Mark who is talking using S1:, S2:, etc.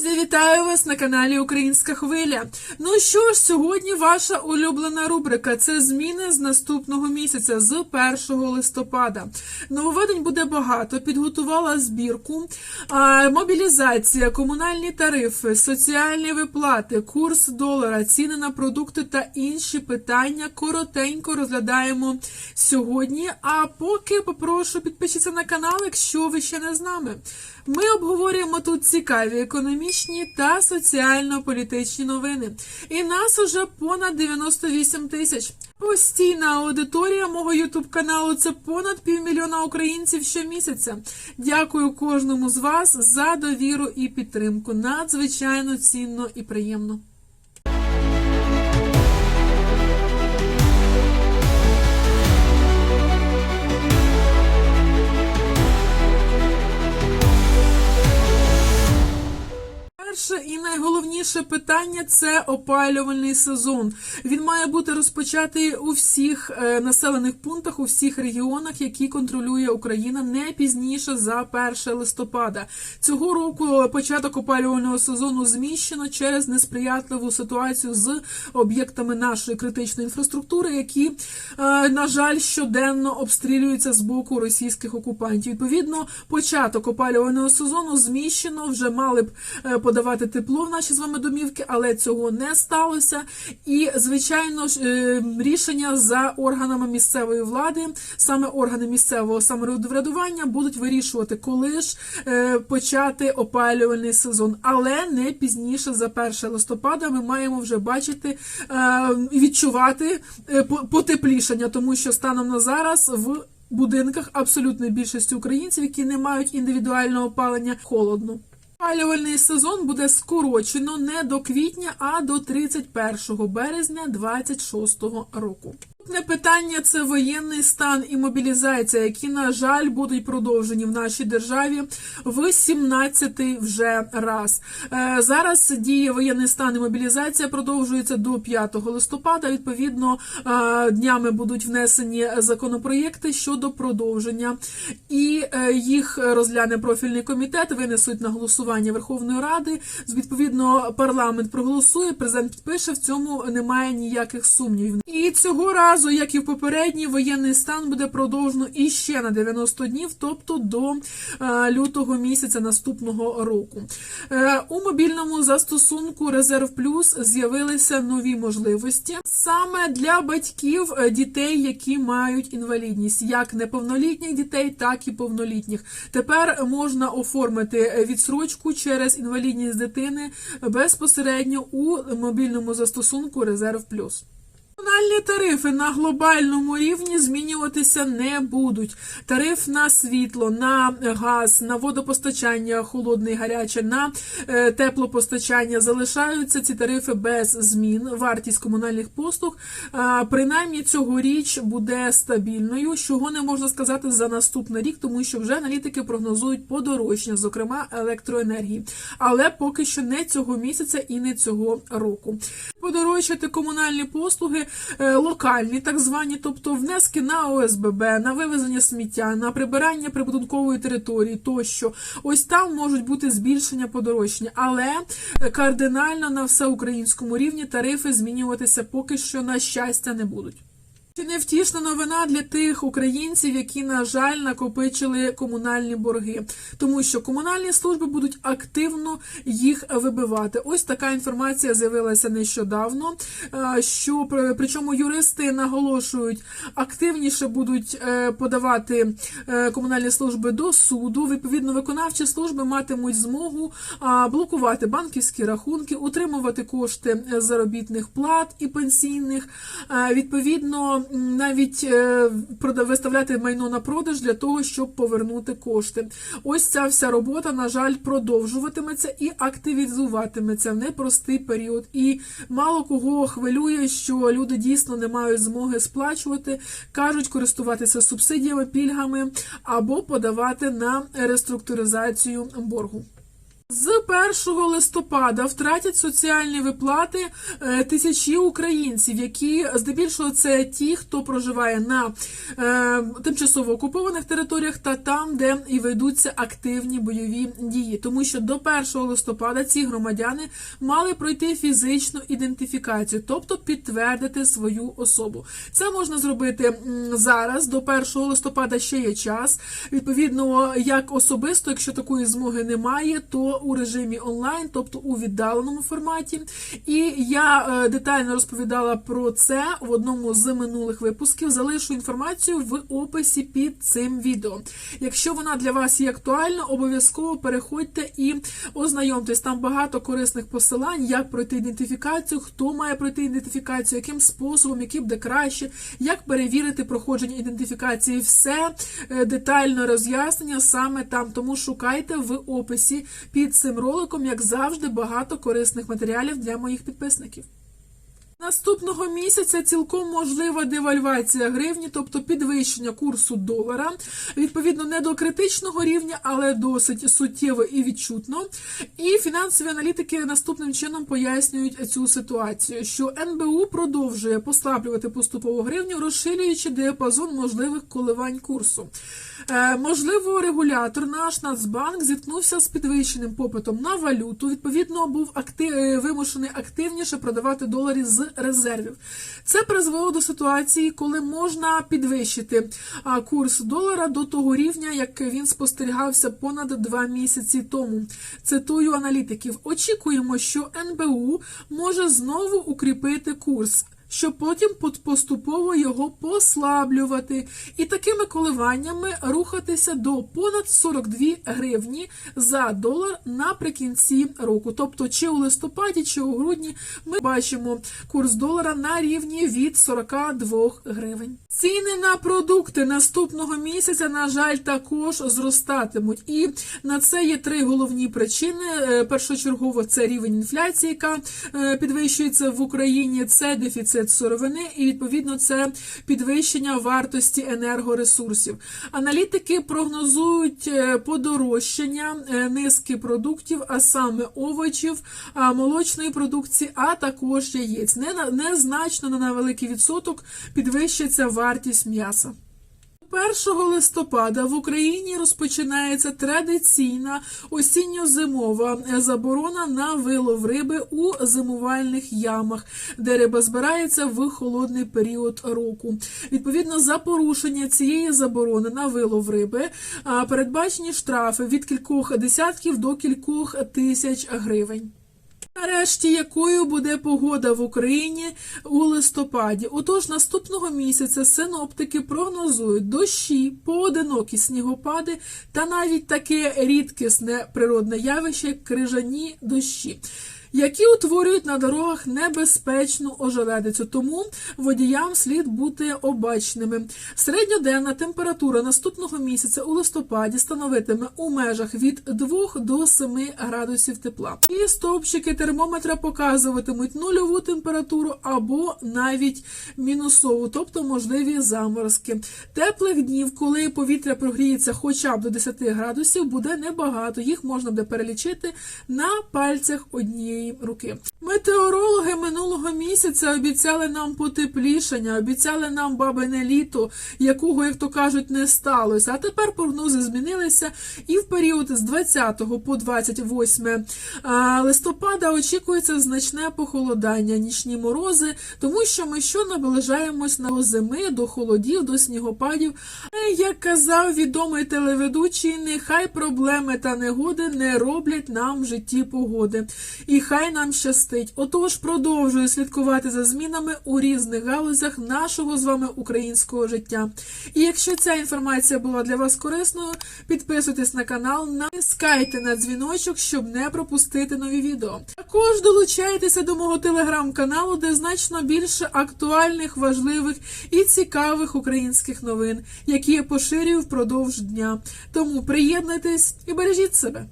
S1: vous avez вітаю вас на каналі Українська Хвиля. Ну що ж, сьогодні ваша улюблена рубрика це зміни з наступного місяця, з 1 листопада. Нововведень буде багато. Підготувала збірку, мобілізація, комунальні тарифи, соціальні виплати, курс долара, ціни на продукти та інші питання. Коротенько розглядаємо сьогодні. А поки попрошу підпишіться на канал, якщо ви ще не з нами. Ми обговорюємо тут цікаві економічні та соціально-політичні новини. І нас уже понад 98 тисяч. Постійна аудиторія мого ютуб каналу це понад півмільйона українців щомісяця. Дякую кожному з вас за довіру і підтримку. Надзвичайно цінно і приємно. Найголовніше питання це опалювальний сезон. Він має бути розпочатий у всіх е, населених пунктах, у всіх регіонах, які контролює Україна, не пізніше за 1 листопада. Цього року початок опалювального сезону зміщено через несприятливу ситуацію з об'єктами нашої критичної інфраструктури, які, е, на жаль, щоденно обстрілюються з боку російських окупантів. Відповідно, початок опалювального сезону зміщено. Вже мали б е, подавати тепло в наші з вами домівки, але цього не сталося. І, звичайно ж, е, рішення за органами місцевої влади, саме органи місцевого самоврядування будуть вирішувати, коли ж е, почати опалювальний сезон, але не пізніше за 1 листопада. Ми маємо вже бачити е, і відчувати по- потеплішання, тому що станом на зараз в будинках абсолютної більшості українців, які не мають індивідуального опалення, холодно. Опалювальний сезон буде скорочено не до квітня, а до 31 березня 2026 року. Наступне питання це воєнний стан і мобілізація, які, на жаль, будуть продовжені в нашій державі в 17-й вже раз. Е, Зараз діє воєнний стан і мобілізація продовжується до 5 листопада. Відповідно, е, днями будуть внесені законопроєкти щодо продовження, і е, їх розгляне профільний комітет, винесуть на голосування Верховної Ради. Відповідно, парламент проголосує, президент підпише. В цьому немає ніяких сумнівів. І цього разу, як і в попередній, воєнний стан буде продовжено іще на 90 днів, тобто до е, лютого місяця наступного року. Е, у мобільному застосунку Резерв Плюс з'явилися нові можливості саме для батьків е, дітей, які мають інвалідність, як неповнолітніх дітей, так і повнолітніх. Тепер можна оформити відсрочку через інвалідність дитини безпосередньо у мобільному застосунку Резерв Плюс. Комунальні тарифи на глобальному рівні змінюватися не будуть. Тариф на світло, на газ, на водопостачання, холодне і гаряче, на е, теплопостачання залишаються ці тарифи без змін. Вартість комунальних послуг принаймні цьогоріч буде стабільною, чого не можна сказати за наступний рік, тому що вже аналітики прогнозують подорожчання, зокрема електроенергії. Але поки що не цього місяця і не цього року. Подорожчати комунальні послуги локальні, так звані, тобто внески на ОСББ, на вивезення сміття, на прибирання прибудинкової території тощо. Ось там можуть бути збільшення подорожчання, але е, кардинально на всеукраїнському рівні тарифи змінюватися поки що на щастя не будуть. Чи невтішна новина для тих українців, які, на жаль, накопичили комунальні борги, тому що комунальні служби будуть активно їх вибивати. Ось така інформація з'явилася нещодавно. е, Що причому юристи наголошують, активніше будуть е, подавати е, комунальні служби до суду. Відповідно, виконавчі служби матимуть змогу блокувати банківські рахунки, утримувати кошти заробітних плат і пенсійних. Відповідно, м, навіть е, виставляти майно на продаж для того, щоб повернути кошти. Ось ця вся робота, на жаль, продовжуватиметься і активізуватиметься в непростий період. І мало кого хвилює, що люди дійсно не мають змоги сплачувати, кажуть користуватися субсидіями, пільгами або подавати на реструктуризацію боргу. З 1 листопада втратять соціальні виплати е, тисячі українців, які здебільшого це ті, хто проживає на е, тимчасово окупованих територіях та там, де і ведуться активні бойові дії. Тому що до 1 листопада ці громадяни мали пройти фізичну ідентифікацію, тобто підтвердити свою особу. Це можна зробити зараз. До 1 листопада ще є час. Відповідно, як особисто, якщо такої змоги немає, то у режимі онлайн, тобто у віддаленому форматі. І я е, детально розповідала про це в одному з минулих випусків. Залишу інформацію в описі під цим відео. Якщо вона для вас є актуальна, обов'язково переходьте і ознайомтесь. Там багато корисних посилань, як пройти ідентифікацію, хто має пройти ідентифікацію, яким способом, який буде краще, як перевірити проходження ідентифікації. Все е, детально роз'яснення саме там. Тому шукайте в описі під цим роликом, як завжди, багато корисних матеріалів для моїх підписників. Наступного місяця цілком можлива девальвація гривні, тобто підвищення курсу долара. Відповідно, не до критичного рівня, але досить суттєво і відчутно. І фінансові аналітики наступним чином пояснюють цю ситуацію, що НБУ продовжує послаблювати поступову гривню, розширюючи діапазон можливих коливань курсу. Е, можливо, регулятор наш Нацбанк зіткнувся з підвищеним попитом на валюту. Відповідно, був актив, е, вимушений активніше продавати долари з резервів. Це призвело до ситуації, коли можна підвищити курс долара до того рівня, як він спостерігався понад два місяці тому. Цитую аналітиків. Очікуємо, що НБУ може знову укріпити курс. Щоб потім поступово його послаблювати і такими коливаннями рухатися до понад 42 гривні за долар наприкінці року. Тобто, чи у листопаді, чи у грудні ми бачимо курс долара на рівні від 42 гривень. Ціни на продукти наступного місяця, на жаль, також зростатимуть. І на це є три головні причини. Е, Першочергово це рівень інфляції, яка е, підвищується в Україні, це дефіцит сировини, і відповідно це підвищення вартості енергоресурсів. Аналітики прогнозують е, подорожчання е, низки продуктів, а саме овочів, молочної продукції, а також яєць. Не на- Незначно на великий відсоток підвищиться вартість м'яса. 1 листопада в Україні розпочинається традиційна осінньо-зимова заборона на вилов риби у зимувальних ямах, де риба збирається в холодний період року. Відповідно, за порушення цієї заборони на вилов риби передбачені штрафи від кількох десятків до кількох тисяч гривень. Нарешті, якою буде погода в Україні у листопаді? Отож, наступного місяця синоптики прогнозують дощі, поодинокі снігопади та навіть таке рідкісне природне явище, як крижані дощі. Які утворюють на дорогах небезпечну ожеледицю, тому водіям слід бути обачними. Середньоденна температура наступного місяця у листопаді становитиме у межах від 2 до 7 градусів тепла. І стовпчики термометра показуватимуть нульову температуру або навіть мінусову, тобто можливі заморозки. Теплих днів, коли повітря прогріється хоча б до 10 градусів, буде небагато. Їх можна буде перелічити на пальцях однієї руки. Метеорологи минулого місяця обіцяли нам потеплішання, обіцяли нам бабине літо, якого, як то кажуть, не сталося. А тепер прогнози змінилися, і в період з 20 по 28 листопада очікується значне похолодання, нічні морози, тому що ми що наближаємось на зими, до холодів, до снігопадів. Е, Як казав відомий телеведучий, нехай проблеми та негоди не роблять нам в житті погоди. І хай нам щастить. Отож, продовжую слідкувати за змінами у різних галузях нашого з вами українського життя. І якщо ця інформація була для вас корисною, підписуйтесь на канал, натискайте на дзвіночок, щоб не пропустити нові відео. Також долучайтеся до мого телеграм-каналу, де значно більше актуальних, важливих і цікавих українських новин, які я поширюю впродовж дня. Тому приєднуйтесь і бережіть себе.